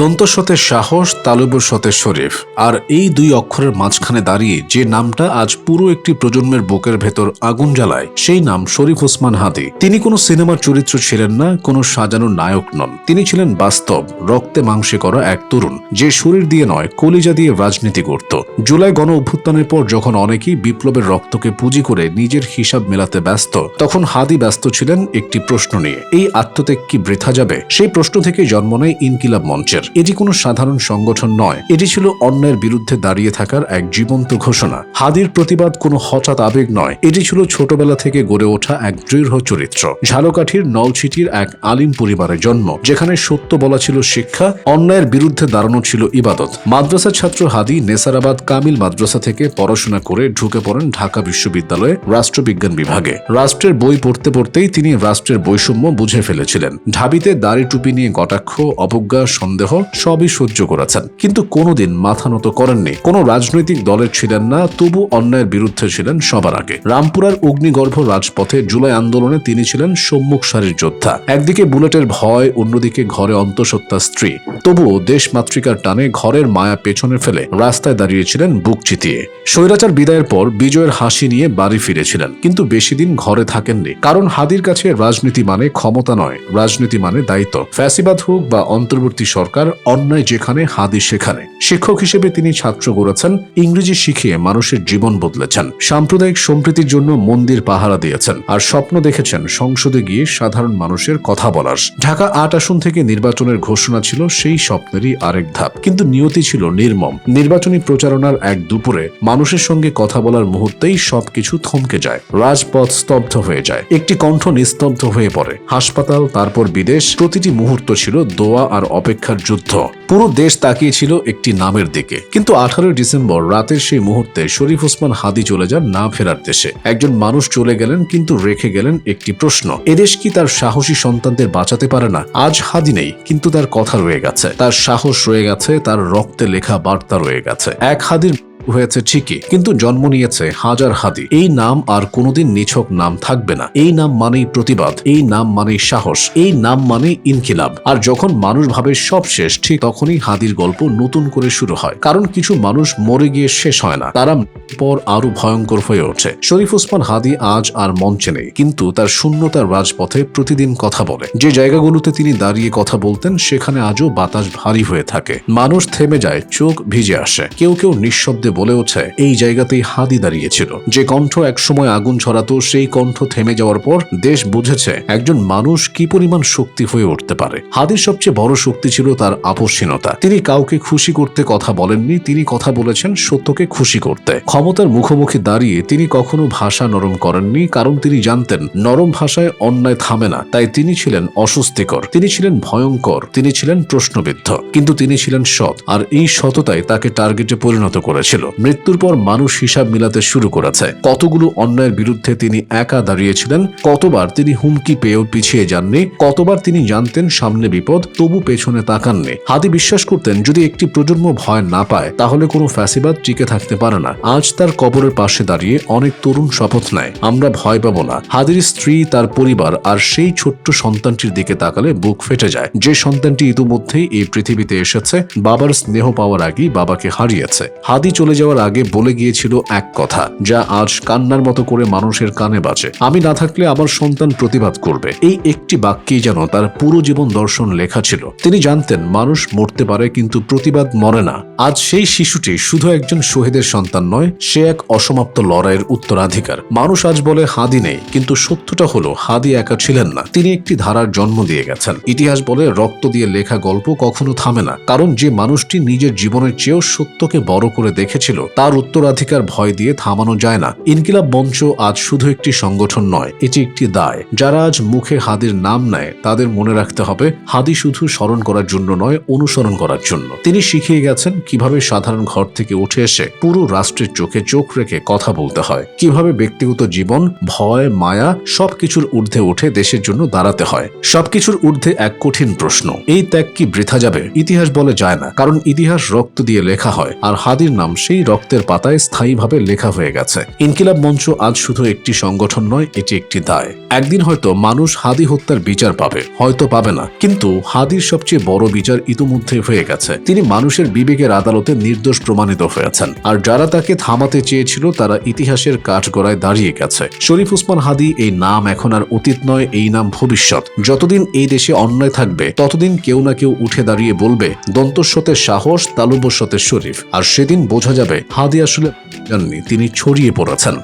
দন্তস্বতে সাহস তালুবুর সতে শরীফ। আর এই দুই অক্ষরের মাঝখানে দাঁড়িয়ে যে নামটা আজ পুরো একটি প্রজন্মের বুকের ভেতর আগুন জ্বালায়, সেই নাম শরীফ ওসমান হাদি। তিনি কোনো সিনেমার চরিত্র ছিলেন না, কোনো সাজানো নায়ক নন। তিনি ছিলেন বাস্তব, রক্তে মাংসে করা এক তরুণ, যে শরীর দিয়ে নয়, কলিজা দিয়ে রাজনীতি করত। জুলাই গণ অভ্যুত্থানের পর যখন অনেকেই বিপ্লবের রক্তকে পুঁজি করে নিজের হিসাব মেলাতে ব্যস্ত, তখন হাদি ব্যস্ত ছিলেন একটি প্রশ্ন নিয়ে। এই আত্মত্যাগ কি বৃথা যাবে? সেই প্রশ্ন থেকে জন্ম নেয় ইনকিলাব মঞ্চের। এটি কোনো সাধারণ সংগঠন নয়। এটি ছিল অন্যায়ের বিরুদ্ধে দাঁড়িয়ে থাকার এক জীবন্ত ঘোষণা। হাদির প্রতিবাদ কোনো হঠাৎ আবেগ নয়। এটি ছিল ছোটবেলা থেকে গড়ে ওঠা এক দৃঢ় চরিত্র। ঝালকাঠির নলছিটির এক আলিম পরিবারের জন্ম, যেখানে সত্য বলা ছিল শিক্ষা অন্যায়ের বিরুদ্ধে দাঁড়ানো ছিল ইবাদত। মাদ্রাসা ছাত্র হাদি নেসারাবাদ কামিল মাদ্রাসা থেকে পড়াশোনা করে ঢুকে পড়েন ঢাকা বিশ্ববিদ্যালয়ে রাষ্ট্রবিজ্ঞান বিভাগে। রাষ্ট্রের বই পড়তে পড়তেই তিনি রাষ্ট্রের বৈষম্য বুঝে ফেলেছিলেন। ঢাবিতে দাড়ি টুপি নিয়ে কটাক্ষ, অবজ্ঞা, সন্দেহ সবই সহ্য করেছেন। কিন্তু কোনোদিন মাথা নত করেননি। কোনো রাজনৈতিক দলের ছিলেন না, তবু অন্যায়ের বিরুদ্ধে ছিলেন সবার আগে। রামপুরার অগ্নিগর্ভ রাজপথে জুলাই আন্দোলনে তিনি ছিলেন সম্মুখ সারির যোদ্ধা। একদিকে বুলেটের ভয়, অন্যদিকে ঘরে অন্তঃসত্ত্বা স্ত্রী। তবুও দেশ মাতৃকার টানে ঘরের মায়া পেছনে ফেলে রাস্তায় দাঁড়িয়েছিলেন বুক চিতিয়ে। স্বৈরাচার বিদায়ের পর বিজয়ের হাসি নিয়ে বাড়ি ফিরেছিলেন। কিন্তু বেশি দিন ঘরে থাকেননি। কারণ হাদির কাছে রাজনীতি মানে ক্ষমতা নয়, রাজনীতি মানে দায়িত্ব। ফ্যাসিবাদ হোক বা অন্তর্বর্তী সরকার অন্যায় যেখানে, হাদি সেখানে। শিক্ষক হিসেবে তিনি ছাত্র গড়েছেন ইংরেজি শিখিয়ে মানুষের জীবন বদলেছেন, সাম্প্রদায়িক সম্প্রীতির জন্য মন্দির পাহারা দিয়েছেন, আর স্বপ্ন দেখেছেন সংসদে গিয়ে সাধারণ মানুষের কথা বলার। ঢাকা আট আসন থেকে নির্বাচনের ঘোষণা ছিল, সেই স্বপ্নেরই আরেক ধাপ। কিন্তু নিয়তি ছিল নির্মম। নির্বাচনী প্রচারণার এক দুপুরে মানুষের সঙ্গে কথা বলার মুহূর্তেই সবকিছু থমকে যায়, রাজপথ স্তব্ধ হয়ে যায়, একটি কণ্ঠ নিস্তব্ধ হয়ে পড়ে। হাসপাতাল, তারপর বিদেশ, প্রতিটি মুহূর্ত ছিল দোয়া আর অপেক্ষার যুদ্ধ। পুরো দেশ তাকিয়েছিল একটি নামের দিকে। কিন্তু আঠারোই ডিসেম্বর রাতের সেই মুহূর্তে শরীফ ওসমান হাদি চলে যান না ফেরার দেশে। একজন মানুষ চলে গেলেন কিন্তু রেখে গেলেন একটি প্রশ্ন। এদেশ কি তার সাহসী সন্তানদের বাঁচাতে পারে না? আজ হাদি নেই, কিন্তু তার কথা রয়ে গেছে। তার সাহস রয়ে গেছে, তার রক্তে লেখা বার্তা রয়ে গেছে। এক হাদির হয়েছে ঠিকই, কিন্তু জন্ম নিয়েছে হাজার হাদি এই নাম আর কোনোদিন নিছক নাম থাকবে না। এই নাম মানেই প্রতিবাদ, এই নাম মানেই সাহস, এই নাম মানে ইনকিলাব। আর যখন মানুষ ভাবে সব শেষ, ঠিক তখনই হাদির গল্প নতুন করে শুরু হয়। কারণ কিছু মানুষ মরে গিয়ে শেষ হয় না, তারা পর আরও ভয়ঙ্কর হয়ে ওঠে। শরীফ ওসমান হাদি আজ আর মঞ্চে নেই, কিন্তু তার শূন্যতার রাজপথে প্রতিদিন কথা বলে। যে জায়গাগুলোতে তিনি দাঁড়িয়ে কথা বলতেন, সেখানে আজও বাতাস ভারী হয়ে থাকে। মানুষ থেমে যায়, চোখ ভিজে আসে। কেউ কেউ নিঃশব্দে বলে ওঠে এই জায়গাতেই হাদি দাঁড়িয়েছিল। যে কণ্ঠ একসময় আগুন ছড়াতো, সেই কণ্ঠ থেমে যাওয়ার পর দেশ বুঝেছে একজন মানুষ কি পরিমাণ শক্তি হয়ে উঠতে পারে। হাদির সবচেয়ে বড় শক্তি ছিল তার আপসীনতা তিনি কাউকে খুশি করতে কথা বলেননি, তিনি কথা বলেছেন সত্যকে খুশি করতে। ক্ষমতার মুখোমুখি দাঁড়িয়ে তিনি কখনো ভাষা নরম করেননি, কারণ তিনি জানতেন, নরম ভাষায় অন্যায় থামে না। তাই তিনি ছিলেন অস্বস্তিকর, তিনি ছিলেন ভয়ঙ্কর, তিনি ছিলেন প্রশ্নবিদ্ধ। কিন্তু তিনি ছিলেন সৎ, আর এই সততাই তাকে টার্গেটে পরিণত করেছিল। মৃত্যুর পর মানুষ হিসাব মিলাতে শুরু করেছে। কতগুলো অন্যায়ের বিরুদ্ধে তিনি একা দাঁড়িয়েছিলেন, কতবার তিনি হুমকি পেয়েও পিছিয়ে যাননি, কতবার তিনি জানতেন সামনে বিপদ, তবু পেছনে তাকাননি। হাদি বিশ্বাস করতেন, যদি একটি প্রজন্ম ভয় না পায়, তাহলে কোনো ফ্যাসিবাদ টিকে থাকতে পারে না। আজ তার কবরের পাশে দাঁড়িয়ে অনেক তরুণ শপথ নেয়, আমরা ভয় পাবো না। হাদির স্ত্রী, তার পরিবার আর সেই ছোট্ট সন্তানটির দিকে তাকালে বুক ফেটে যায়। যে সন্তানটি ইতিমধ্যেই এই পৃথিবীতে এসেছে, বাবার স্নেহ পাওয়ার আগেই বাবাকে হারিয়েছে। হাদি চলে যাওয়ার আগে বলে গিয়েছিল এক কথা, যা আজ কান্নার মতো করে মানুষের কানে বাজে। আমি না থাকলে আমার সন্তান প্রতিবাদ করবে। এই একটি বাক্যেই যেন তার পুরো জীবন দর্শন লেখা ছিল। তিনি জানতেন, মানুষ মরতে পারে কিন্তু প্রতিবাদ মরে না। আজ সেই শিশুটি শুধু একজন শহীদের সন্তান নয়, সে এক অসমাপ্ত লড়াইয়ের উত্তরাধিকার। মানুষ আজ বলে, হাদি নেই, কিন্তু সত্যটা হলো, হাদি একা ছিলেন না। তিনি একটি ধারার জন্ম দিয়ে গেছেন। ইতিহাস বলে, রক্ত দিয়ে লেখা গল্প কখনো থামে না। কারণ যে মানুষটি নিজের জীবনের চেয়েও সত্যকে বড় করে দেখেছিল তার উত্তরাধিকার ভয় দিয়ে থামানো যায় না। ইনকিলাব মঞ্চ আজ শুধু একটি সংগঠন নয়, এটি একটি দায়। যারা আজ মুখে হাদির নাম নেয়, তাদের মনে রাখতে হবে, হাদি শুধু স্মরণ করার জন্য নয়, অনুসরণ করার জন্য। তিনি শিখিয়ে গেছেন কীভাবে সাধারণ ঘর থেকে উঠে এসে পুরো রাষ্ট্রের চোখে চোখ রেখে কথা বলতে হয়। কীভাবে ব্যক্তিগত জীবন, ভয়, মায়া সবকিছুর ঊর্ধ্বে উঠে দেশের জন্য দাঁড়াতে হয়। সবকিছুর ঊর্ধ্বে এক কঠিন প্রশ্ন, এই ত্যাগ কি বৃথা যাবে? ইতিহাস বলে যায় না, কারণ ইতিহাস রক্ত দিয়ে লেখা হয়, আর হাদির নাম সেই থেকেই রক্তের পাতায় স্থায়ীভাবে লেখা হয়ে গেছে। ইনকিলাব মঞ্চ আজ শুধু একটি সংগঠন নয়, এটি একটি দায়। একদিন হয়তো মানুষ হাদি হত্যার বিচার পাবে, হয়তো পাবে না। কিন্তু হাদির সবচেয়ে বড় বিচার ইতিমধ্যে হয়ে গেছে। তিনি মানুষের বিবেকের আদালতে নির্দোষ প্রমাণিত হয়েছেন। আর যারা তাকে থামাতে চেয়েছিল, তারা ইতিহাসের কাঠগড়ায় দাঁড়িয়ে গেছে। শরীফ উসমান হাদি এই নাম এখন আর অতীত নয়, এই নাম ভবিষ্যৎ। যতদিন এই দেশে অন্যায় থাকবে, ততদিন কেউ না কেউ উঠে দাঁড়িয়ে বলবে দন্তস্বতের সাহস তালুবস্বতের শরীফ। আর সেদিন বোঝা যাবে। হাদি আসলে জাননি তিনি ছড়িয়ে পড়েছেন।